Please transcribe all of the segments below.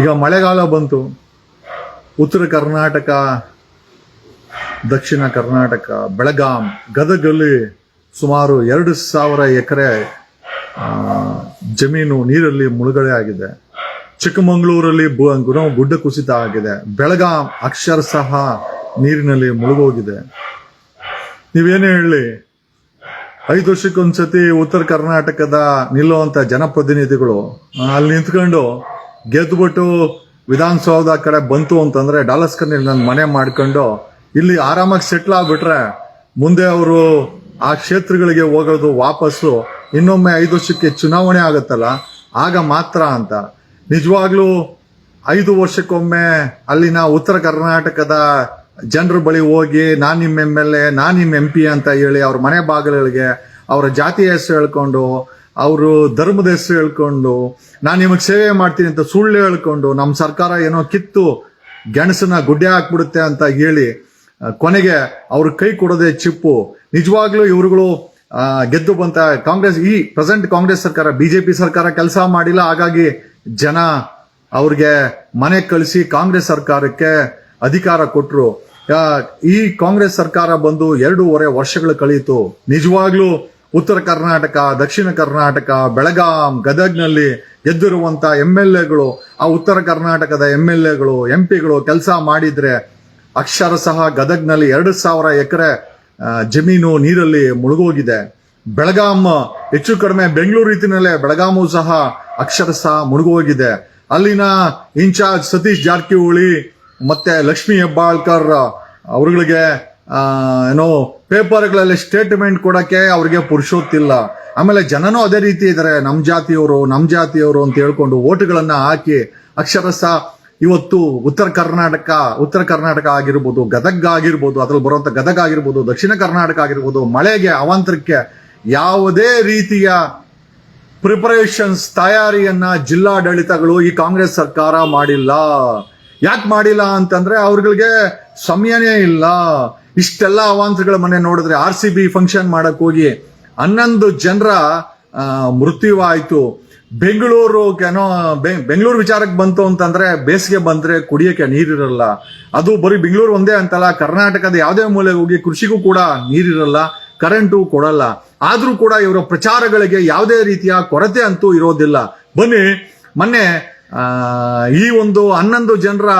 ಈಗ ಮಳೆಗಾಲ ಬಂತು. ಉತ್ತರ ಕರ್ನಾಟಕ, ದಕ್ಷಿಣ ಕರ್ನಾಟಕ, ಬೆಳಗಾಂ, ಗದಗಲ್ಲಿ ಸುಮಾರು ಎರಡು ಸಾವಿರ ಎಕರೆ ಜಮೀನು, ನೀರಲ್ಲಿ ಮುಳುಗಡೆ ಆಗಿದೆ. ಚಿಕ್ಕಮಗಳೂರಲ್ಲಿ ಗುಡ್ಡ ಕುಸಿತ ಆಗಿದೆ. ಬೆಳಗಾಂ ಅಕ್ಷರ ಸಹ ನೀರಿನಲ್ಲಿ ಮುಳುಗೋಗಿದೆ. ನೀವೇನೇ ಹೇಳಿ? ಐದು ವರ್ಷಕ್ಕೊಂದ್ಸತಿ ಉತ್ತರ ಕರ್ನಾಟಕದ ನಿಲ್ಲುವಂತ ಜನಪ್ರತಿನಿಧಿಗಳು ಅಲ್ಲಿ ನಿಂತ್ಕೊಂಡು ಗೆದ್ದುಬಿಟ್ಟು ವಿಧಾನಸೌಧ ಕಡೆ ಬಂತು ಅಂತಂದ್ರೆ ಡಾಲಸ್ಕರ್ನಲ್ಲಿ ನನ್ನ ಮನೆ ಮಾಡ್ಕೊಂಡು ಇಲ್ಲಿ ಆರಾಮಾಗಿ ಸೆಟ್ಲ್ ಆಗ್ಬಿಟ್ರೆ ಮುಂದೆ ಅವರು ಆ ಕ್ಷೇತ್ರಗಳಿಗೆ ಹೋಗೋದು ವಾಪಸ್ಸು, ಇನ್ನೊಮ್ಮೆ ಐದು ವರ್ಷಕ್ಕೆ ಚುನಾವಣೆ ಆಗುತ್ತಲ್ಲ, ಆಗ ಮಾತ್ರ ಅಂತ. ನಿಜವಾಗ್ಲೂ ಐದು ವರ್ಷಕ್ಕೊಮ್ಮೆ ಅಲ್ಲಿನ ಉತ್ತರ ಕರ್ನಾಟಕದ ಜನರ ಬಳಿ ಹೋಗಿ ನಾನು ನಿಮ್ಮ ಎಂ ಎಲ್ ಎ ನಾನು ನಿಮ್ಮ ಎಂ ಪಿ ಅಂತ ಹೇಳಿ ಅವ್ರ ಮನೆ ಬಾಗಿಲುಗಳಿಗೆ ಅವರ ಜಾತಿಯ ಹೆಸರು ಹೇಳ್ಕೊಂಡು ಅವರು ಧರ್ಮದ ಹೆಸರು ಹೇಳ್ಕೊಂಡು, ನಾನು ನಿಮಗೆ ಸೇವೆ ಮಾಡ್ತೀನಿ ಅಂತ ಸುಳ್ಳು ಹೇಳ್ಕೊಂಡು ನಮ್ಮ ಸರ್ಕಾರ ಏನೋ ಕಿತ್ತು ಗೆಣಸನ್ನ ಗುಡ್ಡೆ ಹಾಕ್ಬಿಡುತ್ತೆ ಅಂತ ಹೇಳಿ ಕೊನೆಗೆ ಅವ್ರ ಕೈ ಕೊಡೋದೇ ಚಿಪ್ಪು. ನಿಜವಾಗ್ಲೂ ಇವರುಗಳು ಗೆದ್ದು ಬಂತ ಕಾಂಗ್ರೆಸ್, ಈ ಪ್ರೆಸೆಂಟ್ ಕಾಂಗ್ರೆಸ್ ಸರ್ಕಾರ, ಬಿಜೆಪಿ ಸರ್ಕಾರ ಕೆಲಸ ಮಾಡಿಲ್ಲ, ಹಾಗಾಗಿ ಜನ ಅವ್ರಿಗೆ ಮನೆ ಕಳಿಸಿ ಕಾಂಗ್ರೆಸ್ ಸರ್ಕಾರಕ್ಕೆ ಅಧಿಕಾರ ಕೊಟ್ಟರು ಈ ಕಾಂಗ್ರೆಸ್ ಸರ್ಕಾರ ಬಂದು ಎರಡೂವರೆ ವರ್ಷಗಳು ಕಳೀತು. ನಿಜವಾಗ್ಲೂ ಉತ್ತರ ಕರ್ನಾಟಕ, ದಕ್ಷಿಣ ಕರ್ನಾಟಕ, ಬೆಳಗಾಂ, ಗದಗ್ನಲ್ಲಿ ಗೆದ್ದಿರುವಂಥ ಎಂ ಎಲ್ ಎಗಳು ಆ ಉತ್ತರ ಕರ್ನಾಟಕದ ಎಂ ಎಲ್ ಎಗಳು ಎಂ ಪಿಗಳು ಕೆಲಸ ಮಾಡಿದ್ರೆ ಅಕ್ಷರ ಸಹ ಗದಗ್ನಲ್ಲಿ ಎರಡು ಸಾವಿರ ಎಕರೆ ಜಮೀನು ನೀರಲ್ಲಿ ಮುಳುಗೋಗಿದೆ. ಬೆಳಗಾಂ, ಹೆಚ್ಚು ಕಡಿಮೆ ಬೆಂಗಳೂರು ರೀತಿನಲ್ಲೇ ಬೆಳಗಾಮು ಸಹ ಅಕ್ಷರ ಸಹ ಮುಳುಗೋಗಿದೆ. ಅಲ್ಲಿನ ಇನ್ಚಾರ್ಜ್ ಸತೀಶ್ ಜಾರಕಿಹೊಳಿ ಮತ್ತೆ ಲಕ್ಷ್ಮೀ ಹೆಬ್ಬಾಳ್ಕರ್ ಅವರುಗಳಿಗೆ ಏನೋ ಪೇಪರ್ಗಳಲ್ಲಿ ಸ್ಟೇಟ್ಮೆಂಟ್ ಕೊಡಕ್ಕೆ ಅವ್ರಿಗೆ ಪುರುಷೋತ್ತಿಲ್ಲ. ಆಮೇಲೆ ಜನನೂ ಅದೇ ರೀತಿ ಇದ್ದಾರೆ ನಮ್ಮ ಜಾತಿಯವರು ನಮ್ಮ ಜಾತಿಯವರು ಅಂತ ಹೇಳ್ಕೊಂಡು ಓಟುಗಳನ್ನ ಹಾಕಿ ಅಕ್ಷರಶಃ ಇವತ್ತು ಉತ್ತರ ಕರ್ನಾಟಕ ಉತ್ತರ ಕರ್ನಾಟಕ ಆಗಿರ್ಬೋದು, ಗದಗ ಆಗಿರ್ಬೋದು, ಅದ್ರಲ್ಲಿ ಬರುವಂಥ ಗದಗ ಆಗಿರ್ಬೋದು, ದಕ್ಷಿಣ ಕರ್ನಾಟಕ ಆಗಿರ್ಬೋದು, ಮಳೆಗೆ, ಅವಾಂತರಕ್ಕೆ ಯಾವುದೇ ರೀತಿಯ ಪ್ರಿಪರೇಷನ್ಸ್ ತಯಾರಿಯನ್ನ ಜಿಲ್ಲಾಡಳಿತಗಳು ಈ ಕಾಂಗ್ರೆಸ್ ಸರ್ಕಾರ ಮಾಡಿಲ್ಲ. ಯಾಕೆ ಮಾಡಿಲ್ಲ ಅಂತಂದ್ರೆ ಅವ್ರಗಳಿಗೆ ಸಮಯನೇ ಇಲ್ಲ. ಇಷ್ಟೆಲ್ಲ ಅವಾಂತರಗಳ ಮನೆ ನೋಡಿದ್ರೆ ಆರ್ ಸಿ ಬಿ ಫಂಕ್ಷನ್ ಮಾಡಕ್ ಹೋಗಿ ಹನ್ನೊಂದು ಜನರ ಮೃತ್ಯುವಾಯ್ತು ಬೆಂಗಳೂರು ಏನೋ ಬೆಂಗಳೂರು ವಿಚಾರಕ್ಕೆ ಬಂತು ಅಂತಂದ್ರೆ ಬೇಸಿಗೆ ಬಂದ್ರೆ ಕುಡಿಯಕ್ಕೆ ನೀರಿರಲ್ಲ. ಅದು ಬರೀ ಬೆಂಗಳೂರು ಒಂದೇ ಅಂತಲ್ಲ, ಕರ್ನಾಟಕದ ಯಾವುದೇ ಮೂಲೆಗೆ ಹೋಗಿ ಕೃಷಿಗೂ ಕೂಡ ನೀರಿರಲ್ಲ ಕರೆಂಟು ಕೊಡಲ್ಲ. ಆದ್ರೂ ಕೂಡ ಇವರ ಪ್ರಚಾರಗಳಿಗೆ ಯಾವುದೇ ರೀತಿಯ ಕೊರತೆ ಅಂತೂ ಇರೋದಿಲ್ಲ. ಬನ್ನಿ, ಮೊನ್ನೆ ಈ ಒಂದು ಹನ್ನೊಂದು ಜನರ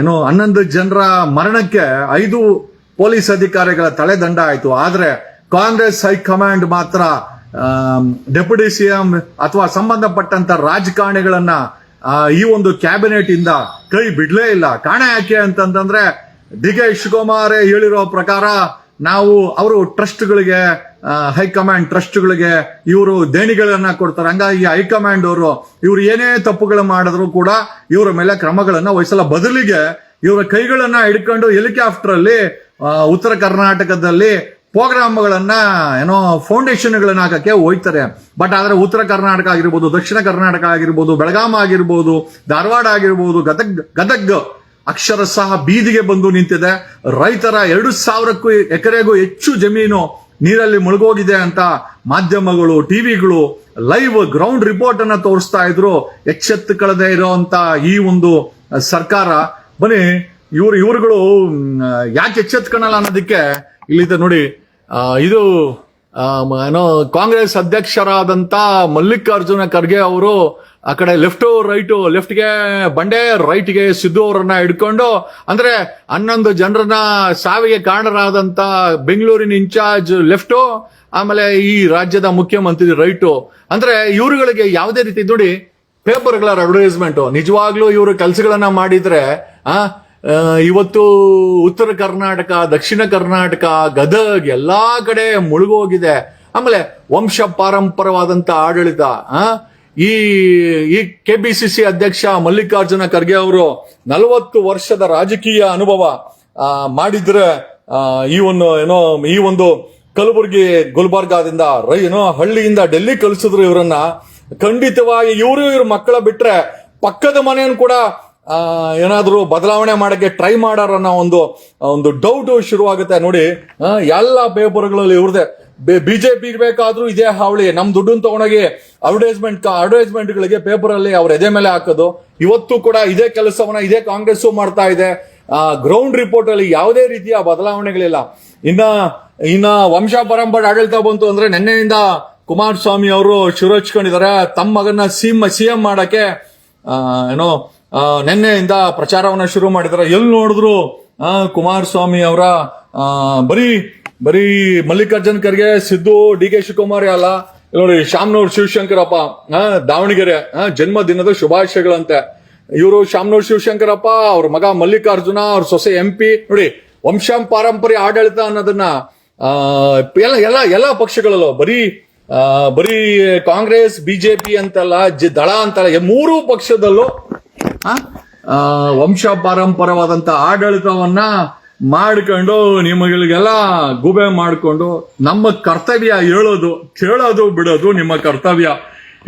ಏನೋ ಹನ್ನೊಂದು ಜನರ ಮರಣಕ್ಕೆ ಐದು ಪೊಲೀಸ್ ಅಧಿಕಾರಿಗಳ ತಲೆದಂಡ ಆಯಿತು. ಆದರೆ ಕಾಂಗ್ರೆಸ್ ಹೈಕಮಾಂಡ್ ಮಾತ್ರ ಡೆಪ್ಯೂಟಿ ಸಿಎಂ ಅಥವಾ ಸಂಬಂಧಪಟ್ಟಂತ ರಾಜಕಾರಣಿಗಳನ್ನ ಈ ಒಂದು ಕ್ಯಾಬಿನೆಟ್ ಇಂದ ಕೈ ಬಿಡ್ಲೇ ಇಲ್ಲ. ಕಾರಣ ಯಾಕೆ ಅಂತಂದ್ರೆ ಡಿ ಕೆ ಶಿವಕುಮಾರ್ ಹೇಳಿರೋ ಪ್ರಕಾರ ನಾವು ಅವರು ಟ್ರಸ್ಟ್ಗಳಿಗೆ ಹೈಕಮಾಂಡ್ ಟ್ರಸ್ಟ್ಗಳಿಗೆ ಇವರು ದೇಣಿಗೆಗಳನ್ನ ಕೊಡ್ತಾರೆ. ಹಂಗಾಗಿ ಹೈಕಮಾಂಡ್ ಅವರು, ಇವರು ಏನೇ ತಪ್ಪುಗಳು ಮಾಡಿದ್ರು ಕೂಡ ಇವರ ಮೇಲೆ ಕ್ರಮಗಳನ್ನ ವಹಿಸಲ್ಲ. ಬದಲಿಗೆ ಇವರ ಕೈಗಳನ್ನ ಹಿಡ್ಕೊಂಡು ಹೆಲಿಕಾಪ್ಟರ್ ಅಲ್ಲಿ ಉತ್ತರ ಕರ್ನಾಟಕದಲ್ಲಿ ಪ್ರೋಗ್ರಾಮ್ಗಳನ್ನ ಏನೋ ಫೌಂಡೇಶನ್ಗಳನ್ನ ಹಾಕಕ್ಕೆ ಹೋಯ್ತಾರೆ ಬಟ್ ಆದರೆ ಉತ್ತರ ಕರ್ನಾಟಕ ಆಗಿರ್ಬೋದು, ದಕ್ಷಿಣ ಕರ್ನಾಟಕ ಆಗಿರ್ಬೋದು, ಬೆಳಗಾಂ ಆಗಿರ್ಬೋದು, ಧಾರವಾಡ ಆಗಿರ್ಬೋದು, ಗದಗ್ ಗದಗ್ ಅಕ್ಷರ ಸಹ ಬೀದಿಗೆ ಬಂದು ನಿಂತಿದೆ. ರೈತರ ಎರಡು ಸಾವಿರಕ್ಕೂ ಎಕರೆಗೂ ಹೆಚ್ಚು ಜಮೀನು ನೀರಲ್ಲಿ ಮುಳುಗೋಗಿದೆ ಅಂತ ಮಾಧ್ಯಮಗಳು, ಟಿವಿಗಳು ಲೈವ್ ಗ್ರೌಂಡ್ ರಿಪೋರ್ಟ್ ಅನ್ನ ತೋರಿಸ್ತಾ ಇದ್ರು. ಕಳೆದೇ ಇರುವಂತ ಈ ಒಂದು ಸರ್ಕಾರ. ಬನ್ನಿ ಇವ್ರು ಇವ್ರುಗಳು ಯಾಕೆ ಎಚ್ಚೆತ್ಕೊಳ್ಳಲ್ಲ ಅನ್ನೋದಕ್ಕೆ ಇಲ್ಲಿದೆ ನೋಡಿ. ಇದು ಏನೋ ಕಾಂಗ್ರೆಸ್ ಅಧ್ಯಕ್ಷರಾದಂಥ ಮಲ್ಲಿಕಾರ್ಜುನ ಖರ್ಗೆ ಅವರು ಆ ಕಡೆ ಲೆಫ್ಟು ರೈಟು ಲೆಫ್ಟ್ಗೆ ಬಂಡೆ ರೈಟ್ಗೆ ಸಿದ್ದು ಅವರನ್ನ ಹಿಡ್ಕೊಂಡು ಅಂದ್ರೆ ಹನ್ನೊಂದು ಜನರನ್ನ ಸಾವಿಗೆ ಕಾರಣರಾದಂತ ಬೆಂಗಳೂರಿನ ಇನ್ಚಾರ್ಜ್ ಲೆಫ್ಟು ಆಮೇಲೆ ಈ ರಾಜ್ಯದ ಮುಖ್ಯಮಂತ್ರಿ ರೈಟು ಅಂದ್ರೆ ಇವರುಗಳಿಗೆ ಯಾವುದೇ ರೀತಿ ನೋಡಿ ಪೇಪರ್ಗಳ ಅಡ್ವರ್ಟೈಸ್ಮೆಂಟು ನಿಜವಾಗ್ಲೂ ಇವರು ಕೆಲಸಗಳನ್ನ ಮಾಡಿದ್ರೆ ಆ, ಇವತ್ತು ಉತ್ತರ ಕರ್ನಾಟಕ, ದಕ್ಷಿಣ ಕರ್ನಾಟಕ, ಗದಗ್ ಎಲ್ಲಾ ಕಡೆ ಮುಳುಗೋಗಿದೆ. ಆಮೇಲೆ ವಂಶ ಪಾರಂಪರವಾದಂತ ಆಡಳಿತ ಈ ಈ ಸಿ ಅಧ್ಯಕ್ಷ ಮಲ್ಲಿಕಾರ್ಜುನ ಖರ್ಗೆ ಅವರು ನಲವತ್ತು ವರ್ಷದ ರಾಜಕೀಯ ಅನುಭವ ಮಾಡಿದ್ರೆ ಈ ಒಂದು, ಏನೋ, ಈ ಒಂದು ಕಲಬುರಗಿ ಗುಲ್ಬರ್ಗಾದಿಂದ ಏನೋ, ಹಳ್ಳಿಯಿಂದ ಡೆಲ್ಲಿ ಕಳಿಸಿದ್ರು ಇವರನ್ನ. ಖಂಡಿತವಾಗಿ ಇವರು ಇವ್ರ ಮಕ್ಕಳ ಬಿಟ್ರೆ ಪಕ್ಕದ ಮನೆಯನ್ನು ಕೂಡ ಏನಾದ್ರೂ ಬದಲಾವಣೆ ಮಾಡೋಕ್ಕೆ ಟ್ರೈ ಮಾಡಾರ ಅನ್ನೋ ಒಂದು ಒಂದು ಡೌಟ್ ಶುರುವಾಗುತ್ತೆ. ನೋಡಿ ಎಲ್ಲ ಪೇಪರ್ಗಳಲ್ಲಿ ಇವ್ರದೇ ಬಿಜೆಪಿ ಬೇಕಾದ್ರೂ ಇದೇ ಹಾವಳಿ. ನಮ್ಮ ದುಡ್ಡನ್ನು ತಗೊಂಡೋಗಿ ಅಡ್ವರ್ಟೈಸ್ಮೆಂಟ್ ಅಡ್ವರ್ಟೈಸ್ಮೆಂಟ್ಗಳಿಗೆ ಪೇಪರ್ ಅಲ್ಲಿ ಅವ್ರ ಎದೆ ಮೇಲೆ ಹಾಕೋದು. ಇವತ್ತು ಕೂಡ ಇದೇ ಕೆಲಸವನ್ನ ಇದೇ ಕಾಂಗ್ರೆಸ್ ಮಾಡ್ತಾ ಇದೆ. ಗ್ರೌಂಡ್ ರಿಪೋರ್ಟ್ ಅಲ್ಲಿ ಯಾವುದೇ ರೀತಿಯ ಬದಲಾವಣೆಗಳಿಲ್ಲ. ಇನ್ನ ಇನ್ನ ವಂಶ ಪರಂಪರೆ ಆಡಳಿತ ಬಂತು ಅಂದ್ರೆ ನಿನ್ನೆಯಿಂದ ಕುಮಾರಸ್ವಾಮಿ ಅವರು ಶುರು ಹಚ್ಕೊಂಡಿದ್ದಾರೆ ತಮ್ಮ ಮಗನ ಸಿಎಂ ಸಿಎಂ ಮಾಡಕ್ಕೆ ಏನೋ ನಿನ್ನೆಯಿಂದ ಪ್ರಚಾರವನ್ನ ಶುರು ಮಾಡಿದಾರೆ. ಎಲ್ಲಿ ನೋಡಿದ್ರು? ಕುಮಾರಸ್ವಾಮಿ ಅವರ ಬರೀ ಬರೀ ಮಲ್ಲಿಕಾರ್ಜುನ್ ಖರ್ಗೆ, ಸಿದ್ದು, ಡಿ ಕೆ ಶಿವಕುಮಾರ್ ಅಲ್ಲ. ನೋಡಿ ಶಾಮನೂರ್ ಶಿವಶಂಕರಪ್ಪ ದಾವಣಗೆರೆ ಜನ್ಮದಿನದ ಶುಭಾಶಯಗಳಂತೆ. ಇವರು ಶಾಮನೂರ್ ಶಿವಶಂಕರಪ್ಪ, ಅವ್ರ ಮಗ ಮಲ್ಲಿಕಾರ್ಜುನ, ಅವ್ರ ಸೊಸೆ ಎಂ ಪಿ. ನೋಡಿ, ವಂಶ ಪಾರಂಪರ್ಯ ಆಡಳಿತ ಅನ್ನೋದನ್ನ ಎಲ್ಲ ಎಲ್ಲ ಎಲ್ಲ ಪಕ್ಷಗಳಲ್ಲೂ, ಬರೀ ಬರೀ ಕಾಂಗ್ರೆಸ್ ಬಿಜೆಪಿ ಅಂತಲ್ಲ ದಳ ಅಂತಲ್ಲ, ಮೂರು ಪಕ್ಷದಲ್ಲೂ ವಂಶ ಪಾರಂಪರವಾದಂತ ಆಡಳಿತವನ್ನ ಮಾಡ್ಕೊಂಡು ನಿಮಗಳಿಗೆಲ್ಲ ಗುಬೆ ಮಾಡಿಕೊಂಡು ನಮ್ಮ ಕರ್ತವ್ಯ ಹೇಳೋದು, ಕೇಳೋದು, ಬಿಡೋದು ನಿಮ್ಮ ಕರ್ತವ್ಯ.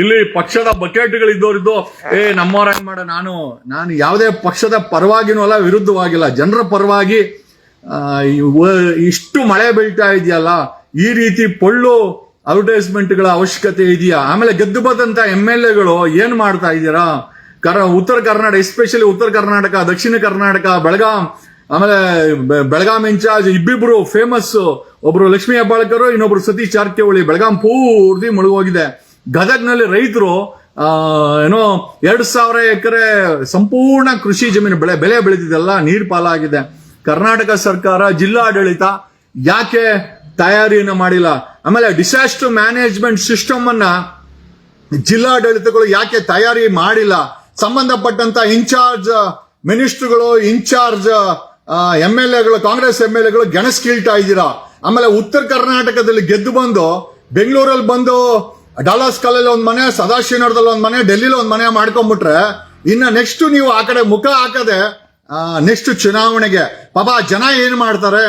ಇಲ್ಲಿ ಪಕ್ಷದ ಬಕೆಟ್ಗಳಿದ್ದವರಿದ್ದು ಏ, ನಮ್ಮವರ ಹೆಂಗ್ ಮಾಡ, ನಾನು ನಾನು ಯಾವುದೇ ಪಕ್ಷದ ಪರವಾಗಿನೂ ಅಲ್ಲ, ವಿರುದ್ಧವಾಗಿಲ್ಲ. ಜನರ ಪರವಾಗಿ ಇಷ್ಟು ಮಳೆ ಬೀಳ್ತಾ ಇದೆಯಲ್ಲ, ಈ ರೀತಿ ಪೊಳ್ಳು ಅಡ್ವರ್ಟೈಸ್ಮೆಂಟ್ಗಳ ಅವಶ್ಯಕತೆ ಇದೆಯಾ? ಆಮೇಲೆ ಗೆದ್ದು ಬಂದಂತ ಎಂ ಎಲ್ ಎಗಳು ಏನ್ ಮಾಡ್ತಾ ಇದ್ದೀರಾ? ಕರ, ಉತ್ತರ ಕರ್ನಾಟಕ ಎಸ್ಪೆಷಲಿ ಉತ್ತರ ಕರ್ನಾಟಕ, ದಕ್ಷಿಣ ಕರ್ನಾಟಕ, ಬೆಳಗಾಂ, ಆಮೇಲೆ ಬೆಳಗಾಂ ಇನ್ಚಾರ್ಜ್ ಇಬ್ಬಿಬ್ರು ಫೇಮಸ್ ಒಬ್ರು ಲಕ್ಷ್ಮೀ ಹೆಬ್ಬಾಳ್ಕರ್, ಇನ್ನೊಬ್ರು ಸತೀಶ್ ಜಾರಕಿಹೊಳಿ ಬೆಳಗಾಂ ಪೂರ್ತಿ ಮುಳುಗೋಗಿದೆ. ಗದಗ್ನಲ್ಲಿ ರೈತರು ಏನೋ ಎರಡು ಸಾವಿರ ಎಕರೆ ಸಂಪೂರ್ಣ ಕೃಷಿ ಜಮೀನು ಬೆಳೆ ಬೆಳೆ ಬೆಳೆದಿದೆಲ್ಲ ನೀರು ಪಾಲಾಗಿದೆ. ಕರ್ನಾಟಕ ಸರ್ಕಾರ ಜಿಲ್ಲಾಡಳಿತ ಯಾಕೆ ತಯಾರಿಯನ್ನು ಮಾಡಿಲ್ಲ? ಆಮೇಲೆ ಡಿಸಾಸ್ಟರ್ ಮ್ಯಾನೇಜ್ಮೆಂಟ್ ಸಿಸ್ಟಮ್ ಅನ್ನ ಜಿಲ್ಲಾಡಳಿತಗಳು ಯಾಕೆ ತಯಾರಿ ಮಾಡಿಲ್ಲ? ಸಂಬಂಧಪಟ್ಟಂತ ಇನ್ಚಾರ್ಜ್, ಮಿನಿಸ್ಟ್ರುಗಳು, ಇನ್ಚಾರ್ಜ್ ಎಂ ಎಲ್ ಎಗಳು, ಕಾಂಗ್ರೆಸ್ ಎಂ ಎಲ್ ಎಗಳು ಗೆಣಸ್ ಕೀಳ್ತಾ ಇದ್ದೀರಾ? ಆಮೇಲೆ ಉತ್ತರ ಕರ್ನಾಟಕದಲ್ಲಿ ಗೆದ್ದು ಬಂದು, ಬೆಂಗಳೂರಲ್ಲಿ ಬಂದು ಡಾಲಾಸ್ ಕಾಲಲ್ಲಿ ಒಂದ್ ಮನೆ, ಸದಾಶಿವನಗರದಲ್ಲಿ ಒಂದು ಮನೆ, ಡೆಲ್ಲಿಲಿ ಒಂದು ಮನೆ ಮಾಡ್ಕೊಂಡ್ಬಿಟ್ರೆ, ಇನ್ನ ನೆಕ್ಸ್ಟ್ ನೀವು ಆ ಕಡೆ ಮುಖ ಹಾಕದೆ ನೆಕ್ಸ್ಟ್ ಚುನಾವಣೆಗೆ, ಪಾಪ ಜನ ಏನು ಮಾಡ್ತಾರೆ?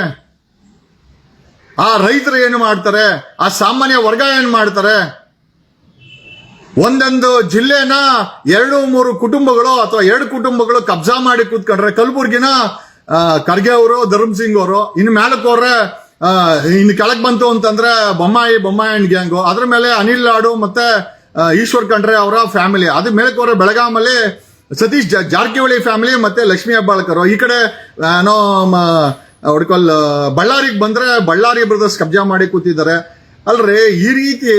ಆ ರೈತರು ಏನು ಮಾಡ್ತಾರೆ? ಆ ಸಾಮಾನ್ಯ ವರ್ಗ ಏನು ಮಾಡ್ತಾರೆ? ಒಂದೊಂದು ಜಿಲ್ಲೆನ ಎರಡು ಮೂರು ಕುಟುಂಬಗಳು ಅಥವಾ ಎರಡು ಕುಟುಂಬಗಳು ಕಬ್ಜಾ ಮಾಡಿ ಕೂತ್ಕೊಂಡ್ರೆ ಕಲಬುರ್ಗಿನ ಖರ್ಗೆ ಅವರು, ಧರ್ಮ್ ಸಿಂಗ್ ಅವರು ಇನ್ನು ಮೇಲಕ್ಕೆ ಹೋದ್ರೆ ಇನ್ನು ಕೆಳಗೆ ಬಂತು ಅಂತಂದ್ರೆ ಬೊಮ್ಮಾಯಿ ಬೊಮ್ಮಾಯಿ ಗ್ಯಾಂಗು. ಅದ್ರ ಮೇಲೆ ಅನಿಲ್ ಲಾಡು ಮತ್ತೆ ಈಶ್ವರ್ ಖಂಡ್ರೆ ಅವರ ಫ್ಯಾಮಿಲಿ. ಅದ್ರ ಮೇಲಕ್ಕೆ ಹೋದ್ರೆ ಬೆಳಗಾಮಲ್ಲಿ ಸತೀಶ್ ಜಾರಕಿಹೊಳಿ ಫ್ಯಾಮಿಲಿ ಮತ್ತೆ ಲಕ್ಷ್ಮೀ ಹೆಬ್ಬಾಳ್ಕರ್. ಈ ಕಡೆ ಏನೋ ಹುಡ್ಕಲ್ ಬಳ್ಳಾರಿಗೆ ಬಂದ್ರೆ ಬಳ್ಳಾರಿ ಬ್ರದರ್ಸ್ ಕಬ್ಜಾ ಮಾಡಿ ಕೂತಿದ್ದಾರೆ. ಅಲ್ರಿ, ಈ ರೀತಿ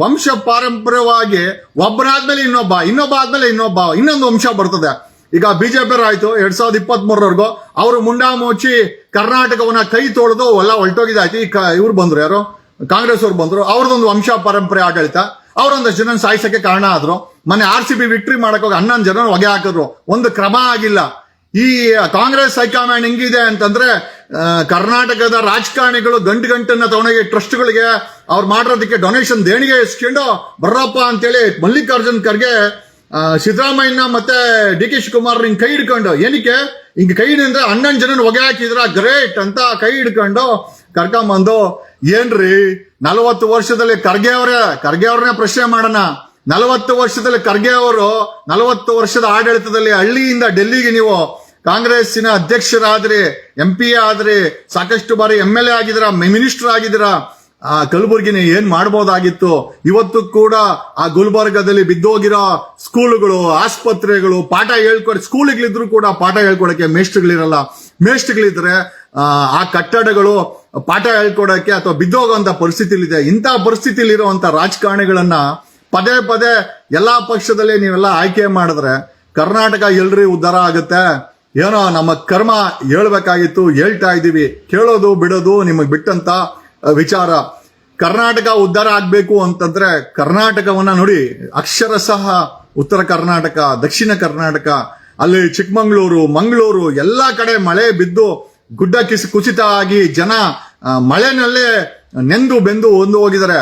ವಂಶ ಪಾರಂಪರ್ಯವಾಗಿ ಒಬ್ಬರಾದ್ಮೇಲೆ ಇನ್ನೊಬ್ಬ ಇನ್ನೊಬ್ಬ ಆದ್ಮೇಲೆ ಇನ್ನೊಬ್ಬ, ಇನ್ನೊಂದು ವಂಶ ಬರ್ತದೆ. ಈಗ ಬಿಜೆಪಿ ಆಯ್ತು ಎರಡ್ ಸಾವಿರದ ಇಪ್ಪತ್ತ್ ಮೂರವರೆಗೂ ಅವರು ಮುಂಡಾ ಮೋಚಿ ಕರ್ನಾಟಕವನ್ನ ಕೈ ತೊಳೆದು ಎಲ್ಲ ಹೊಲ್ಟೋಗಿದಾಯ್ತು ಈ ಇವ್ರು ಬಂದ್ರು ಯಾರು? ಕಾಂಗ್ರೆಸ್ ಅವ್ರು ಬಂದ್ರು. ಅವ್ರದೊಂದು ವಂಶ ಪರಂಪರೆ ಆಡಳಿತ. ಅವರೊಂದಷ್ಟು ಜನ ಸಾಯಿಸಕ್ಕೆ ಕಾರಣ ಆದ್ರು. ಮೊನ್ನೆ ಆರ್ ಸಿ ಬಿ ವಿಕ್ಟ್ರಿ ಮಾಡಕ್ ಹೋಗಿ ಹನ್ನೊಂದು ಜನ ಹೊಗೆ ಹಾಕಿದ್ರು. ಒಂದು ಕ್ರಮ ಆಗಿಲ್ಲ. ಈ ಕಾಂಗ್ರೆಸ್ ಹೈಕಮಾಂಡ್ ಹೆಂಗಿದೆ ಅಂತಂದ್ರೆ ಕರ್ನಾಟಕದ ರಾಜಕಾರಣಿಗಳು ಗಂಟು ಗಂಟನ್ನ ತಗೊಂಡೋಗಿ ಟ್ರಸ್ಟ್ಗಳಿಗೆ ಅವ್ರು ಮಾಡಿರೋದಕ್ಕೆ ಡೊನೇಷನ್ ದೇಣಿಗೆ ಇಸ್ಕೊಂಡು ಬರ್ರಪ್ಪ ಅಂತೇಳಿ ಮಲ್ಲಿಕಾರ್ಜುನ್ ಖರ್ಗೆ ಸಿದ್ದರಾಮಯ್ಯನ ಮತ್ತೆ ಡಿ ಕೆ ಶಿವಕುಮಾರ್ ಹಿಂಗ್ ಕೈ ಹಿಡ್ಕೊಂಡು, ಏನಕ್ಕೆ? ಹಿಂಗೆ ಕೈ ಹಿಡಿದ್ರೆ ಹನ್ನೊಂದು ಜನ ಹೊಗೆ ಹಾಕಿದ್ರ ಗ್ರೇಟ್ ಅಂತ ಕೈ ಹಿಡ್ಕೊಂಡು ಕರ್ಕೊಂಬಂದು ಏನ್ರಿ? ನಲವತ್ತು ವರ್ಷದಲ್ಲಿ ಖರ್ಗೆ ಅವರೇ, ಖರ್ಗೆ ಅವ್ರನ್ನೇ ಪ್ರಶ್ನೆ ಮಾಡೋಣ. ನಲವತ್ತು ವರ್ಷದಲ್ಲಿ ಖರ್ಗೆ ಅವರು ನಲವತ್ತು ವರ್ಷದ ಆಡಳಿತದಲ್ಲಿ ಹಳ್ಳಿಯಿಂದ ಡೆಲ್ಲಿಗೆ ನೀವು ಕಾಂಗ್ರೆಸ್ಸಿನ ಅಧ್ಯಕ್ಷರಾದ್ರಿ ಎಂ ಪಿ ಆದ್ರೆ ಸಾಕಷ್ಟು ಬಾರಿ ಎಂ ಎಲ್ ಎ ಆಗಿದ್ರ ಮಿನಿಸ್ಟರ್ ಆಗಿದ್ದೀರಾ ಆ ಕಲಬುರ್ಗಿನ ಏನ್ ಮಾಡ್ಬೋದಾಗಿತ್ತು? ಇವತ್ತು ಕೂಡ ಆ ಗುಲ್ಬರ್ಗದಲ್ಲಿ ಬಿದ್ದೋಗಿರೋ ಸ್ಕೂಲುಗಳು ಆಸ್ಪತ್ರೆಗಳು ಪಾಠ ಹೇಳ್ಕೊಡ ಸ್ಕೂಲ್ಗಳಿದ್ರು ಕೂಡ ಪಾಠ ಹೇಳ್ಕೊಡಕ್ಕೆ ಮೇಷ್ಟ್ಗಳಿರಲ್ಲ ಮೇಷ್ಟ್ಗಳಿದ್ರೆ ಆ, ಕಟ್ಟಡಗಳು ಪಾಠ ಹೇಳ್ಕೊಡಕ್ಕೆ ಅಥವಾ ಬಿದ್ದೋಗುವಂತ ಪರಿಸ್ಥಿತಿಲಿದೆ. ಇಂಥ ಪರಿಸ್ಥಿತಿಲಿರುವಂತ ರಾಜಕಾರಣಿಗಳನ್ನ ಪದೇ ಪದೇ ಎಲ್ಲಾ ಪಕ್ಷದಲ್ಲಿ ನೀವೆಲ್ಲ ಆಯ್ಕೆ ಮಾಡಿದ್ರೆ ಕರ್ನಾಟಕ ಎಲ್ರಿ ಉದ್ಧಾರ ಆಗುತ್ತೆ. ಏನೋ ನಮ್ಮ ಕರ್ಮ ಹೇಳ್ಬೇಕಾಗಿತ್ತು, ಹೇಳ್ತಾ ಇದ್ದೀವಿ. ಕೇಳೋದು, ಬಿಡೋದು ನಿಮಗೆ ಬಿಟ್ಟಂತ ವಿಚಾರ. ಕರ್ನಾಟಕ ಉದ್ಧಾರ ಆಗಬೇಕು ಅಂತಂದ್ರೆ ಕರ್ನಾಟಕವನ್ನ ನೋಡಿ, ಅಕ್ಷರಶಃ ಉತ್ತರ ಕರ್ನಾಟಕ, ದಕ್ಷಿಣ ಕರ್ನಾಟಕ, ಅಲ್ಲಿ ಚಿಕ್ಕಮಂಗ್ಳೂರು, ಮಂಗಳೂರು, ಎಲ್ಲಾ ಕಡೆ ಮಳೆ ಬಿದ್ದು ಗುಡ್ಡ ಕಿಸ್, ಕುಸಿತ ಆಗಿ ಜನ ಮಳೆನಲ್ಲೇ ನೆಂದು ಬೆಂದು ಒಂದು ಹೋಗಿದ್ದಾರೆ.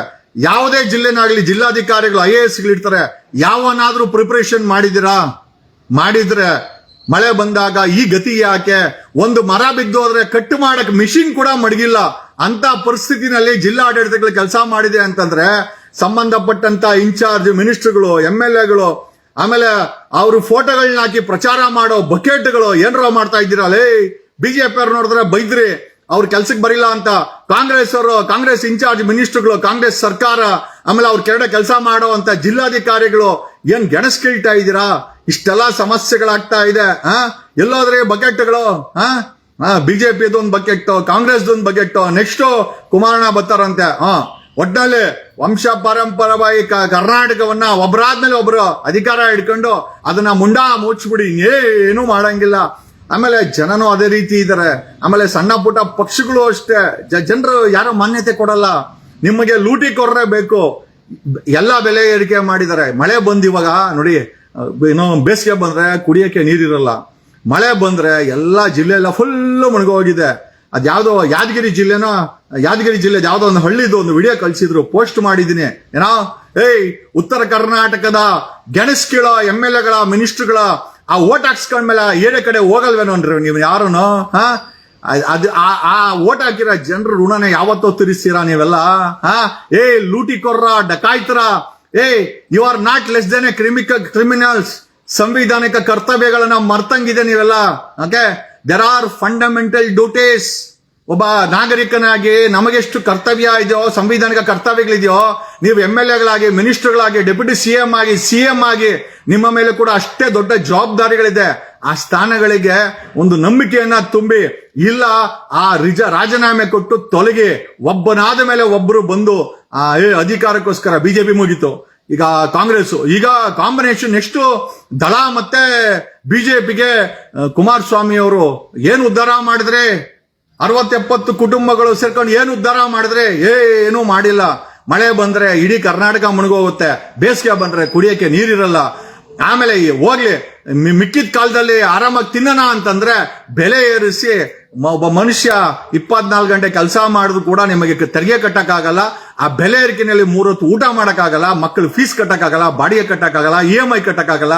ಯಾವುದೇ ಜಿಲ್ಲೆನಾಗ್ಲಿ ಜಿಲ್ಲಾಧಿಕಾರಿಗಳು, ಐ ಎ ಎಸ್ ಇರ್ತಾರೆ ಯಾವನಾದ್ರೂ ಪ್ರಿಪರೇಷನ್ ಮಾಡಿದಿರಾ ಮಾಡಿದ್ರೆ ಮಳೆ ಬಂದಾಗ ಈ ಗತಿ ಯಾಕೆ? ಒಂದು ಮರ ಬಿದ್ದು ಹೋದ್ರೆ ಕಟ್ಟು ಮಾಡಕ್ ಮಿಷಿನ್ ಕೂಡ ಮಡಗಿಲ್ಲ. ಅಂತ ಪರಿಸ್ಥಿತಿನಲ್ಲಿ ಜಿಲ್ಲಾಡಳಿತಗಳು ಕೆಲಸ ಮಾಡಿದೆ ಅಂತಂದ್ರೆ ಸಂಬಂಧಪಟ್ಟಂತ ಇನ್ಚಾರ್ಜ್ ಮಿನಿಸ್ಟರ್ಗಳು, ಎಂ ಎಲ್ ಎಗಳು, ಆಮೇಲೆ ಅವರು ಫೋಟೋಗಳನ್ನ ಹಾಕಿ ಪ್ರಚಾರ ಮಾಡೋ ಬಕೆಟ್ಗಳು ಏನರ ಮಾಡ್ತಾ ಇದ್ದೀರಾ? ಲೇ ಬಿಜೆಪಿ ಅವ್ರು ನೋಡಿದ್ರೆ ಬೈದ್ರಿ. ಅವ್ರ ಕೆಲ್ಸಕ್ಕೆ ಬರಿಲ್ಲ ಅಂತ ಕಾಂಗ್ರೆಸ್ ಅವರು, ಕಾಂಗ್ರೆಸ್ ಇನ್ಚಾರ್ಜ್ ಮಿನಿಸ್ಟರ್ಗಳು, ಕಾಂಗ್ರೆಸ್ ಸರ್ಕಾರ, ಆಮೇಲೆ ಅವ್ರ ಕೆರಡ ಕೆಲಸ ಮಾಡೋ ಅಂತ ಜಿಲ್ಲಾಧಿಕಾರಿಗಳು ಏನ್ ಗೆಣಸ್ ಕೇಳ್ತಾ ಇದ್ದೀರಾ? ಇಷ್ಟೆಲ್ಲ ಸಮಸ್ಯೆಗಳಾಗ್ತಾ ಇದೆ, ಆ? ಎಲ್ಲೋದ್ರೆ ಬಕೆಟ್ಗಳು, ಆ? ಬಿಜೆಪಿ ಒಂದು ಬಕೆಟ್ ಕಾಂಗ್ರೆಸ್ ಒಂದು ಬಕೆಟ್ ನೆಕ್ಸ್ಟ್ ಕುಮಾರಣ್ಣ ಬರ್ತಾರಂತೆ ಹಾ ಒಟ್ನಲ್ಲಿ ವಂಶ ಪರಂಪರವಾಗಿ ಕರ್ನಾಟಕವನ್ನ ಒಬ್ಬರಾದ್ಮೇಲೆ ಒಬ್ರು ಅಧಿಕಾರ ಹಿಡ್ಕೊಂಡು ಅದನ್ನ ಮುಂಡಾ ಮುಚ್ಚಿಬಿಡಿ ಏನೂ ಮಾಡಂಗಿಲ್ಲ. ಆಮೇಲೆ ಜನನು ಅದೇ ರೀತಿ ಇದ್ದಾರೆ ಆಮೇಲೆ ಸಣ್ಣ ಪುಟ್ಟ ಪಕ್ಷಿಗಳು ಅಷ್ಟೇ. ಜನರು ಯಾರು ಮಾನ್ಯತೆ ಕೊಡಲ್ಲ. ನಿಮಗೆ ಲೂಟಿ ಕೊರ್ರೆ ಬೇಕು. ಎಲ್ಲ ಬೆಲೆ ಏರಿಕೆ ಮಾಡಿದ್ದಾರೆ. ಮಳೆ ಬಂದ್ ಇವಾಗ, ನೋಡಿ ಏನೋ ಬೇಸಿಗೆ ಬಂದ್ರೆ ಕುಡಿಯೋಕ್ಕೆ ನೀರಿರಲ್ಲ ಮಳೆ ಬಂದ್ರೆ ಎಲ್ಲ ಜಿಲ್ಲೆ ಎಲ್ಲ ಫುಲ್ಲು ಅದು ಅದ್ಯಾವುದೋ ಯಾದಗಿರಿ ಜಿಲ್ಲೆನೋ, ಯಾದಗಿರಿ ಜಿಲ್ಲೆ ಯಾವ್ದೋ ಒಂದು ಹಳ್ಳಿದು ಒಂದು ವಿಡಿಯೋ ಕಳಿಸಿದ್ರು ಪೋಸ್ಟ್ ಮಾಡಿದ್ದೀನಿ. ಏನೋ, ಏಯ್, ಉತ್ತರ ಕರ್ನಾಟಕದ ಗೆಣಸ್ ಕೀಳೋ ಎಂ ಎಲ್ ಎಗಳ, ಮಿನಿಸ್ಟರ್ಗಳ ಆ ಓಟ್ ಹಾಕ್ಸ್ಕೊಂಡ್ಮೇಲೆ ಏಳೆ ಕಡೆ ಹೋಗಲ್ವೇನೋನ್ರಿ ನೀವು ಯಾರೂ ಹಾ? ಅದ್- ಆ ಓಟ್ ಹಾಕಿರೋ ಜನರು ಋಣನ ಯಾವತ್ತೋ ತಿರ್ಸ್ತೀರಾ ನೀವೆಲ್ಲ, ಹಾ? ಏ, ಲೂಟಿ ಕೊರ್ರ, ಡಕಾಯ್ತರ, ಏ you are not less than a ಕ್ರಿಮಿಕ criminals ಸಂವಿಧಾನಿಕ ಕರ್ತವ್ಯಗಳನ್ನ ಮರ್ತಂಗಿದೆ ನೀವೆಲ್ಲ okay there are fundamental duties ಒಬ್ಬ ನಾಗರಿಕನಾಗಿ ನಮಗೆಷ್ಟು ಕರ್ತವ್ಯ ಇದೆಯೋ, ಸಂವಿಧಾನಿಕ ಕರ್ತವ್ಯಗಳಿದೆಯೋ, ನೀವು ಎಂ ಎಲ್ ಎಗಳಾಗಿ ಮಿನಿಸ್ಟರ್ಗಳಾಗಿ, ಡೆಪ್ಯೂಟಿ ಸಿ ಎಂ ಆಗಿ ಸಿ ಎಂ ಆಗಿ, ನಿಮ್ಮ ಮೇಲೆ ಕೂಡ ಅಷ್ಟೇ ದೊಡ್ಡ ಜವಾಬ್ದಾರಿಗಳಿದೆ. ಆ ಸ್ಥಾನಗಳಿಗೆ ಒಂದು ನಂಬಿಕೆಯನ್ನ ತುಂಬಿ, ಇಲ್ಲ, ಆ ರಿಜ, ರಾಜೀನಾಮೆ ಕೊಟ್ಟು ತೊಲಗಿ, ಒಬ್ಬನಾದ ಮೇಲೆ ಒಬ್ಬರು ಬಂದು, ಆ ಅಧಿಕಾರಕ್ಕೋಸ್ಕರ ಬಿಜೆಪಿ ಮುಗಿತು. ಈಗ ಕಾಂಗ್ರೆಸ್ ಈಗ ಕಾಂಬಿನೇಷನ್ ನೆಕ್ಸ್ಟ್ ದಳ ಮತ್ತೆ ಬಿಜೆಪಿಗೆ ಕುಮಾರಸ್ವಾಮಿ ಅವರು ಏನು ಉದ್ಧಾರ ಮಾಡಿದ್ರೆ? ಅರವತ್ತೆಪ್ಪತ್ತು ಕುಟುಂಬಗಳು ಸೇರ್ಕೊಂಡು ಏನು ಉದ್ಧಾರ ಮಾಡಿದ್ರೆ ಏನು ಮಾಡಿಲ್ಲ. ಮಳೆ ಬಂದ್ರೆ ಇಡೀ ಕರ್ನಾಟಕ ಮುಳುಗೋಗುತ್ತೆ ಬೇಸಿಗೆ ಬಂದ್ರೆ ಕುಡಿಯಕ್ಕೆ ನೀರಿರಲ್ಲ. ಆಮೇಲೆ ಹೋಗ್ಲಿ ಮಿಕ್ಕಿದ ಕಾಲದಲ್ಲಿ ಆರಾಮಾಗಿ ತಿನ್ನೋಣ ಅಂತಂದ್ರೆ ಬೆಲೆ ಏರಿಸಿ ಒಬ್ಬ ಮನುಷ್ಯ ಇಪ್ಪತ್ನಾಲ್ಕು ಗಂಟೆ ಕೆಲಸ ಮಾಡಿದ್ರು ಕೂಡ ನಿಮಗೆ ತೆರಿಗೆ ಕಟ್ಟಕ್ಕಾಗಲ್ಲ. ಆ ಬೆಲೆ ಏರಿಕೆನಲ್ಲಿ ಮೂರೊತ್ತು ಊಟ ಮಾಡೋಕ್ಕಾಗಲ್ಲ. ಮಕ್ಕಳು ಫೀಸ್ ಕಟ್ಟಕ್ಕಾಗಲ್ಲ, ಬಾಡಿಗೆ ಕಟ್ಟಕ್ಕಾಗಲ್ಲ, ಇ ಎಂ ಐ ಕಟ್ಟಕ್ಕಾಗಲ್ಲ.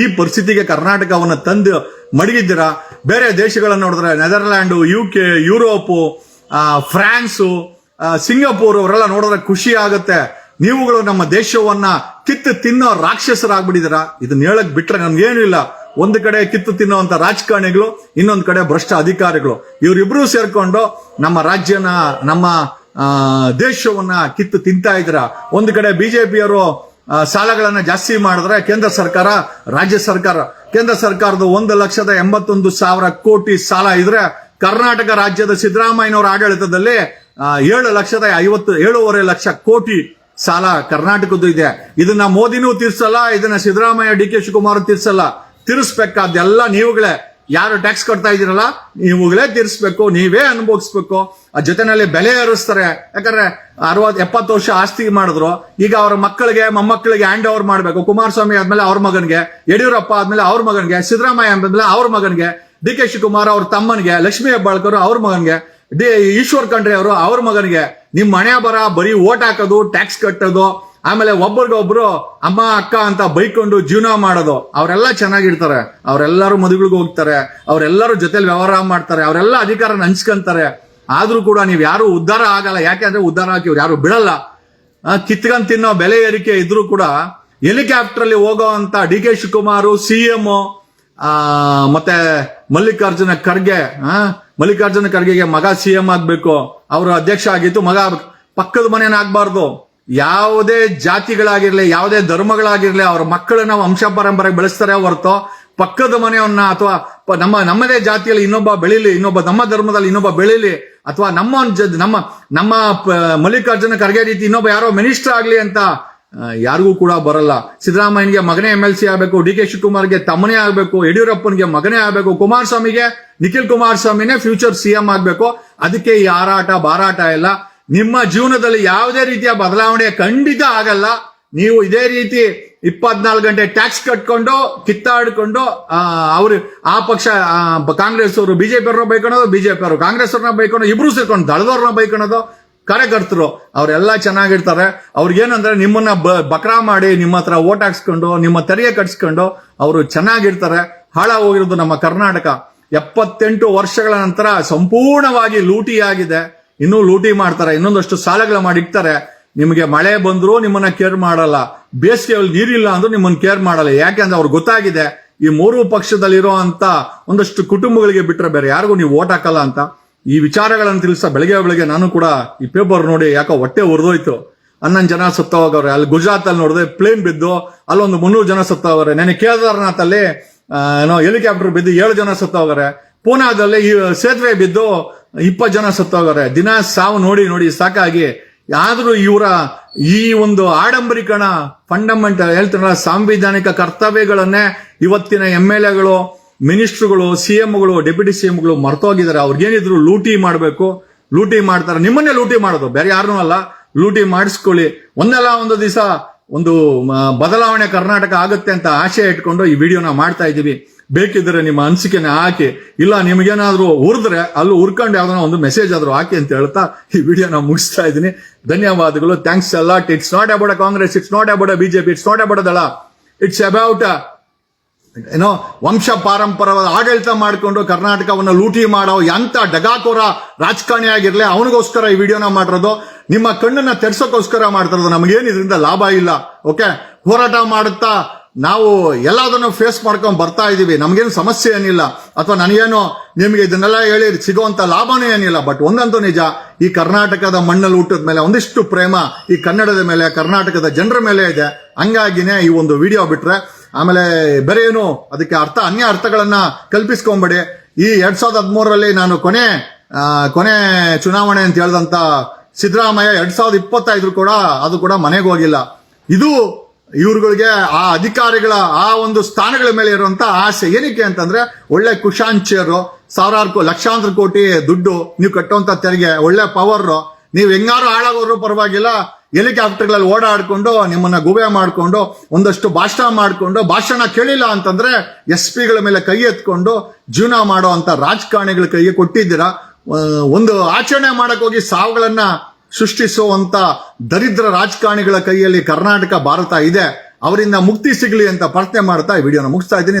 ಈ ಪರಿಸ್ಥಿತಿಗೆ ಕರ್ನಾಟಕವನ್ನು ತಂದು ಮಡಗಿದ್ದೀರಾ? ಬೇರೆ ದೇಶಗಳನ್ನು ನೋಡಿದ್ರೆ Netherland U K Europe France Singapore ಅವರೆಲ್ಲ ನೋಡಿದ್ರೆ ಖುಷಿ ಆಗುತ್ತೆ. ನೀವುಗಳು ನಮ್ಮ ದೇಶವನ್ನ ಕಿತ್ತು ತಿನ್ನೋ ರಾಕ್ಷಸರಾಗ್ಬಿಟ್ಟಿದ್ದೀರಾ? ಇದನ್ನ ಹೇಳಕ್ ಬಿಟ್ರೆ ನನ್ಗೇನು ಇಲ್ಲ. ಒಂದು ಕಡೆ ಕಿತ್ತು ತಿನ್ನುವಂತ ರಾಜಕಾರಣಿಗಳು, ಇನ್ನೊಂದು ಕಡೆ ಭ್ರಷ್ಟ ಅಧಿಕಾರಿಗಳು. ಇವರಿಬ್ರು ಸೇರ್ಕೊಂಡು ನಮ್ಮ ರಾಜ್ಯನ, ನಮ್ಮ ದೇಶವನ್ನ ಕಿತ್ತು ತಿಂತಾ ಇದ್ದೀರಾ? ಒಂದು ಕಡೆ ಬಿಜೆಪಿಯವರು ಸಾಲಗಳನ್ನ ಜಾಸ್ತಿ ಮಾಡಿದ್ರೆ ಕೇಂದ್ರ ಸರ್ಕಾರ, ರಾಜ್ಯ ಸರ್ಕಾರ, ಕೇಂದ್ರ ಸರ್ಕಾರದ ಒಂದು ಲಕ್ಷದ ಎಂಬತ್ತೊಂದು ಸಾವಿರ ಕೋಟಿ ಸಾಲ ಇದ್ರೆ ಕರ್ನಾಟಕ ರಾಜ್ಯದ ಸಿದ್ದರಾಮಯ್ಯನವರ ಆಡಳಿತದಲ್ಲಿ ಏಳು ಲಕ್ಷದ ಐವತ್ತು, ಏಳೂವರೆ ಲಕ್ಷ ಕೋಟಿ ಸಾಲ ಕರ್ನಾಟಕದ್ದು ಇದೆ. ಇದನ್ನ ಮೋದಿನೂ ತೀರ್ಸಲ್ಲ, ಇದನ್ನ ಸಿದ್ದರಾಮಯ್ಯ, ಡಿ ಕೆ ಶಿವಕುಮಾರ್ ತೀರ್ಸಲ್ಲ. ತೀರಿಸ್ಬೇಕಾದ್ದೆಲ್ಲ ನೀವುಗಳೇ. ಯಾರು ಟ್ಯಾಕ್ಸ್ ಕಟ್ತಾ ಇದ್ದೀರಲ್ಲ ನೀವುಗಳೇ ತೀರಿಸ್ಬೇಕು, ನೀವೇ ಅನುಭವಿಸ್ಬೇಕು. ಆ ಜೊತೆನಲ್ಲಿ ಬೆಲೆ ಏರಿಸ್ತಾರೆ. ಯಾಕಂದ್ರೆ ಅರವತ್, ಎಪ್ಪತ್ತು ವರ್ಷ ಆಸ್ತಿ ಮಾಡಿದ್ರು, ಈಗ ಅವ್ರ ಮಕ್ಕಳಿಗೆ, ಮೊಮ್ಮಕ್ಕಳಿಗೆ ಹ್ಯಾಂಡ್ ಓವರ್ ಮಾಡಬೇಕು. ಕುಮಾರಸ್ವಾಮಿ ಆದ್ಮೇಲೆ ಅವ್ರ ಮಗನಿಗೆ, ಯಡಿಯೂರಪ್ಪ ಆದ್ಮೇಲೆ ಅವ್ರ ಮಗನಿಗೆ, ಸಿದ್ದರಾಮಯ್ಯ ಆದ್ಮೇಲೆ ಅವ್ರ ಮಗನಿಗೆ, ಡಿ ಕೆ ಶಿವಕುಮಾರ್ ಅವ್ರ ತಮ್ಮನಿಗೆ, ಲಕ್ಷ್ಮೀ ಹೆಬ್ಬಾಳ್ಕರ್ ಅವ್ರ ಮಗನಿಗೆ, ಡಿ ಈಶ್ವರ್ ಖಂಡ್ರೆ ಅವರು ಅವ್ರ ಮಗನಿಗೆ ನಿಮ್ಮ ಮನೆ ಬರ, ಬರೀ ಓಟ್ ಹಾಕೋದು ಟ್ಯಾಕ್ಸ್ ಕಟ್ಟೋದು ಆಮೇಲೆ ಒಬ್ಬರಿಗೊಬ್ರು ಅಮ್ಮ, ಅಕ್ಕ ಅಂತ ಬೈಕೊಂಡು ಜೀವನ ಮಾಡೋದು, ಅವರೆಲ್ಲ ಚೆನ್ನಾಗಿರ್ತಾರೆ. ಅವರೆಲ್ಲರೂ ಮದುವೆಗಳಿಗೆ ಹೋಗ್ತಾರೆ. ಅವರೆಲ್ಲರೂ ಜೊತೆಲಿ ವ್ಯವಹಾರ ಮಾಡ್ತಾರೆ. ಅವರೆಲ್ಲ ಅಧಿಕಾರ ಹಂಚ್ಕೊಂತಾರೆ. ಆದ್ರೂ ಕೂಡ ನೀವು ಯಾರು ಉದ್ಧಾರ ಆಗಲ್ಲ. ಯಾಕೆಂದ್ರೆ ಉದ್ಧಾರ ಹಾಕಿ ಇವ್ರು ಯಾರು ಬಿಡಲ್ಲ. ಕಿತ್ಕೊಂಡು ತಿನ್ನೋ ಬೆಲೆ ಏರಿಕೆ ಇದ್ರೂ ಕೂಡ ಹೆಲಿಕಾಪ್ಟರ್ ಅಲ್ಲಿ ಹೋಗೋ ಅಂತ D K Shivakumar, C M ಮತ್ತೆ ಮಲ್ಲಿಕಾರ್ಜುನ ಖರ್ಗೆ ಮಲ್ಲಿಕಾರ್ಜುನ ಖರ್ಗೆಗೆ ಮಗ ಸಿ ಎಂ ಆಗ್ಬೇಕು. ಅವರು ಅಧ್ಯಕ್ಷ ಆಗಿತ್ತು ಮಗ ಪಕ್ಕದ ಮನೇನ ಆಗ್ಬಾರ್ದು? ಯಾವುದೇ ಜಾತಿಗಳಾಗಿರ್ಲಿ, ಯಾವುದೇ ಧರ್ಮಗಳಾಗಿರ್ಲಿ, ಅವ್ರ ಮಕ್ಕಳನ್ನ ವಂಶ ಪರಂಪರೆ ಬೆಳೆಸ್ತಾರೆ ಹೊರತು ಪಕ್ಕದ ಮನೆಯವನ್ನ ಅಥವಾ ನಮ್ಮ, ನಮ್ಮದೇ ಜಾತಿಯಲ್ಲಿ ಇನ್ನೊಬ್ಬ ಬೆಳೀಲಿ, ಇನ್ನೊಬ್ಬ ನಮ್ಮ ಧರ್ಮದಲ್ಲಿ ಇನ್ನೊಬ್ಬ ಬೆಳೀಲಿ, ಅಥವಾ ನಮ್ಮ ನಮ್ಮ ನಮ್ಮ ಮಲ್ಲಿಕಾರ್ಜುನ ಖರ್ಗೆ ರೀತಿ ಇನ್ನೊಬ್ಬ ಯಾರೋ ಮಿನಿಸ್ಟರ್ ಆಗ್ಲಿ ಅಂತ ಯಾರಿಗೂ ಕೂಡ ಬರಲ್ಲ. ಸಿದ್ದರಾಮಯ್ಯನಿಗೆ ಮಗನೇ ಎಂ ಎಲ್ ಸಿ ಆಗಬೇಕು, ಡಿ ಕೆ ಶಿವಕುಮಾರ್ಗೆ ತಮ್ಮನೇ ಆಗಬೇಕು, ಯಡಿಯೂರಪ್ಪನಿಗೆ ಮಗನೇ ಆಗಬೇಕು, ಕುಮಾರಸ್ವಾಮಿಗೆ ನಿಖಿಲ್ ಕುಮಾರಸ್ವಾಮಿನೇ ಫ್ಯೂಚರ್ ಸಿ ಎಂ ಆಗಬೇಕು. ಅದಕ್ಕೆ ಈ ಹಾರಾಟ, ಬಾರಾಟ ಎಲ್ಲ ನಿಮ್ಮ ಜೀವನದಲ್ಲಿ ಯಾವುದೇ ರೀತಿಯ ಬದಲಾವಣೆ ಖಂಡಿತ ಆಗಲ್ಲ. ನೀವು ಇದೇ ರೀತಿ ಇಪ್ಪತ್ನಾಲ್ಕು ಗಂಟೆ ಟ್ಯಾಕ್ಸ್ ಕಟ್ಕೊಂಡು, ಕಿತ್ತಾಡ್ಕೊಂಡು ಅವರು ಆ ಪಕ್ಷ ಕಾಂಗ್ರೆಸ್ ಅವರು ಬಿಜೆಪಿ ಅವ್ರನ್ನ ಬೈಕೊಳೋದು, ಬಿಜೆಪಿ ಅವರು ಕಾಂಗ್ರೆಸ್ ಅವ್ರನ್ನ ಬೈಕೊಂಡು, ಇಬ್ರು ಸೇರ್ಕೊಂಡು ದಳದವ್ರನ್ನ ಬೈಕೊಳೋದು ಕಾರ್ಯಕರ್ತರು ಅವರೆಲ್ಲ ಚೆನ್ನಾಗಿರ್ತಾರೆ. ಅವ್ರಿಗೇನಂದ್ರೆ ನಿಮ್ಮನ್ನ ಬಕ್ರಾ ಮಾಡಿ ನಿಮ್ಮ ಹತ್ರ ಓಟ್ ಹಾಕ್ಸ್ಕೊಂಡು, ನಿಮ್ಮ ತೆರಿಗೆ ಕಟ್ಸ್ಕೊಂಡು ಅವರು ಚೆನ್ನಾಗಿರ್ತಾರೆ. ಹಾಳಾಗೋಗಿರೋದು ನಮ್ಮ ಕರ್ನಾಟಕ. ಎಪ್ಪತ್ತೆಂಟು ವರ್ಷಗಳ ನಂತರ ಸಂಪೂರ್ಣವಾಗಿ ಲೂಟಿಯಾಗಿದೆ. ಇನ್ನೂ ಲೂಟಿ ಮಾಡ್ತಾರೆ, ಇನ್ನೊಂದಷ್ಟು ಸಾಲಗಳ ಮಾಡಿಕ್ತಾರೆ ನಿಮಗೆ ಮಳೆ ಬಂದರೂ ನಿಮ್ಮನ್ನ ಕೇರ್ ಮಾಡಲ್ಲ ಬೇಸಿಗೆಯಲ್ಲಿ ನೀರಿಲ್ಲ ಅಂದ್ರೂ ನಿಮ್ಮನ್ನ ಕೇರ್ ಮಾಡಲ್ಲ. ಯಾಕೆಂದ್ರೆ ಅವ್ರಿಗೆ ಗೊತ್ತಾಗಿದೆ, ಈ ಮೂರು ಪಕ್ಷದಲ್ಲಿರೋ ಅಂತ ಒಂದಷ್ಟು ಕುಟುಂಬಗಳಿಗೆ ಬಿಟ್ಟರೆ ಬೇರೆ ಯಾರಿಗೂ ನೀವು ಓಟ್ ಹಾಕಲ್ಲ ಅಂತ. ಈ ವಿಚಾರಗಳನ್ನು ತಿಳಿಸ ಬೆಳಗ್ಗೆ ಬೆಳಗ್ಗೆ ನಾನು ಕೂಡ ಈ ಪೇಪರ್ ನೋಡಿ ಯಾಕೋ ಹೊಟ್ಟೆ ಉರಿದೋಯ್ತು. ಹನ್ನೊಂದು ಜನ ಸತ್ತ ಹೋಗವ್ರೆ ಅಲ್ಲಿ ಗುಜರಾತ್ ಅಲ್ಲಿ ನೋಡಿದ್ರೆ ಪ್ಲೇನ್ ಬಿದ್ದು ಅಲ್ಲೊಂದು ಮುನ್ನೂರು ಜನ ಸತ್ತ ಹೋಗವ್ರೆ ನೆನೆ ಕೇದಾರ್ನಾಥ್ ಅಲ್ಲಿ ಏನೋ ಹೆಲಿಕಾಪ್ಟರ್ ಬಿದ್ದು ಏಳು ಜನ ಸತ್ತ ಹೋಗವ್ರೆ ಪೂನಾದಲ್ಲಿ ಸೇತುವೆ ಬಿದ್ದು ಇಪ್ಪತ್ತು ಜನ ಸತ್ತೋಗಾರೆ ದಿನ ಸಾವು ನೋಡಿ ನೋಡಿ ಸಾಕಾಗಿ. ಆದರೂ ಇವರ ಈ ಒಂದು ಆಡಂಬರೀಕರಣ ಫಂಡಮೆಂಟಲ್ ಹೇಳ್ತಾರಲ್ಲ ಸಾಂವಿಧಾನಿಕ ಕರ್ತವ್ಯಗಳನ್ನೇ ಇವತ್ತಿನ ಎಂ ಎಲ್ ಎಗಳು, ಮಿನಿಸ್ಟ್ರುಗಳು, ಸಿ ಎಂಗಳು ಡೆಪ್ಯೂಟಿ ಸಿ ಎಂಗಳು ಮರ್ತೋಗಿದ್ದಾರೆ. ಅವ್ರಿಗೇನಿದ್ರು ಲೂಟಿ ಮಾಡಬೇಕು. ಲೂಟಿ ಮಾಡ್ತಾರೆ. ನಿಮ್ಮನ್ನೇ ಲೂಟಿ ಮಾಡೋದು. ಬೇರೆ ಯಾರನ್ನೂ ಅಲ್ಲ. ಲೂಟಿ ಮಾಡಿಸ್ಕೊಳ್ಳಿ. ಒಂದಲ್ಲ ಒಂದು ದಿವಸ ಒಂದು ಬದಲಾವಣೆ ಕರ್ನಾಟಕ ಆಗುತ್ತೆ ಅಂತ ಆಶೆ ಇಟ್ಕೊಂಡು ಈ ವಿಡಿಯೋನ ಮಾಡ್ತಾ ಇದ್ದೀವಿ. ಬೇಕಿದ್ರೆ ನಿಮ್ಮ ಅನಿಸಿಕೆನ ಹಾಕಿ, ಇಲ್ಲ ನಿಮಗೇನಾದ್ರೂ ಉರಿದ್ರೆ ಅಲ್ಲಿ ಉರ್ಕೊಂಡು ಯಾವ್ದಾನ ಒಂದು ಮೆಸೇಜ್ ಆದ್ರೂ ಹಾಕಿ ಅಂತ ಹೇಳ್ತಾ ಈ ವಿಡಿಯೋನ ಮುಗಿಸ್ತಾ ಇದ್ದೀನಿ. ಧನ್ಯವಾದಗಳು. Thanks a lot it's not about Congress it's not about BJP it's not about Dal it's about ಏನೋ ವಂಶ ಪಾರಂಪರವಾದ ಆಡಳಿತ ಮಾಡಿಕೊಂಡು ಕರ್ನಾಟಕವನ್ನು ಲೂಟಿ ಮಾಡೋ ಎಂತ ಡಗಾಕೋರ ರಾಜಕಾರಣಿ ಆಗಿರ್ಲಿ, ಅವನಿಗೋಸ್ಕರ ಈ ವಿಡಿಯೋನ ಮಾಡಿರೋದು. ನಿಮ್ಮ ಕಣ್ಣನ್ನ ತೆರ್ಸೋಕೋಸ್ಕರ ಮಾಡ್ತಿರೋದು. ನಮಗೇನು ಇದರಿಂದ ಲಾಭ ಇಲ್ಲ. ಓಕೆ ಹೋರಾಟ ಮಾಡುತ್ತಾ ನಾವು ಎಲ್ಲದನ್ನು ಫೇಸ್ ಮಾಡ್ಕೊಂಡು ಬರ್ತಾ ಇದ್ದೀವಿ ನಮಗೇನು ಸಮಸ್ಯೆ ಏನಿಲ್ಲ. ಅಥವಾ ನನಗೇನು ನಿಮಗೆ ಇದನ್ನೆಲ್ಲ ಹೇಳಿ ಸಿಗುವಂತ ಲಾಭನೂ ಏನಿಲ್ಲ. ಬಟ್ ಒಂದಂತೂ ನಿಜ, ಈ ಕರ್ನಾಟಕದ ಮಣ್ಣಲ್ಲಿ ಹುಟ್ಟಿದ ಮೇಲೆ ಒಂದಿಷ್ಟು ಪ್ರೇಮ ಈ ಕನ್ನಡದ ಮೇಲೆ, ಕರ್ನಾಟಕದ ಜನರ ಮೇಲೆ ಇದೆ. ಹಂಗಾಗಿನೇ ಈ ಒಂದು ವಿಡಿಯೋ ಬಿಟ್ರೆ, ಆಮೇಲೆ ಬೇರೆ ಏನು ಅದಕ್ಕೆ ಅರ್ಥ, ಅನ್ಯ ಅರ್ಥಗಳನ್ನ ಕಲ್ಪಿಸ್ಕೊಂಬೇಡಿ. ಈ ಎರಡ್ ಸಾವಿರದ ಹದಿಮೂರರಲ್ಲಿ ನಾನು ಕೊನೆ ಕೊನೆ ಚುನಾವಣೆ ಅಂತ ಹೇಳ್ದಂತ ಸಿದ್ದರಾಮಯ್ಯ ಎರಡ್ ಸಾವಿರದ ಇಪ್ಪತ್ತೈದ್ರು ಕೂಡ ಅದು ಕೂಡ ಮನೆಗೆ ಹೋಗಿಲ್ಲ. ಇದು ಇವ್ರುಗಳಿಗೆ ಆ ಅಧಿಕಾರಿಗಳ ಆ ಒಂದು ಸ್ಥಾನಗಳ ಮೇಲೆ ಇರುವಂತ ಆಸೆ ಏನಕ್ಕೆ ಅಂತಂದ್ರೆ ಒಳ್ಳೆ ಕುಶಾಂಚಿಯರು ಸಾವಿರಾರು ಲಕ್ಷಾಂತರ ಕೋಟಿ ದುಡ್ಡು ನೀವು ಕಟ್ಟುವಂತ ತೆರಿಗೆ, ಒಳ್ಳೆ ಪವರ್ ನೀವು ಹೆಂಗಾರು ಹಾಳಾಗೋರು ಪರವಾಗಿಲ್ಲ, ಹೆಲಿಕಾಪ್ಟರ್ಗಳಲ್ಲಿ ಓಡಾಡ್ಕೊಂಡು ನಿಮ್ಮನ್ನ ಗುಬೆ ಮಾಡಿಕೊಂಡು, ಒಂದಷ್ಟು ಭಾಷಣ ಮಾಡಿಕೊಂಡು, ಭಾಷಣ ಕೇಳಿಲ್ಲ ಅಂತಂದ್ರೆ ಎಸ್ ಪಿಗಳ ಮೇಲೆ ಕೈ ಎತ್ಕೊಂಡು ಜೀವನ ಮಾಡೋ ಅಂತ ರಾಜಕಾರಣಿಗಳ ಕೈಗೆ ಕೊಟ್ಟಿದ್ದೀರಾ. ಒಂದು ಆಚರಣೆ ಮಾಡಕ್ ಹೋಗಿ ಸಾವುಗಳನ್ನ ಸೃಷ್ಟಿಸುವಂತ ದರಿದ್ರ ರಾಜಕಾರಣಿಗಳ ಕೈಯಲ್ಲಿ ಕರ್ನಾಟಕ ಭಾರತ ಇದೆ, ಅವರಿಂದ ಮುಕ್ತಿ ಸಿಗಲಿ ಅಂತ ಪ್ರಾರ್ಥನೆ ಮಾಡ್ತಾ ಈ ವಿಡಿಯೋನ ಮುಗಿಸ್ತಾ ಇದ್ದೀನಿ.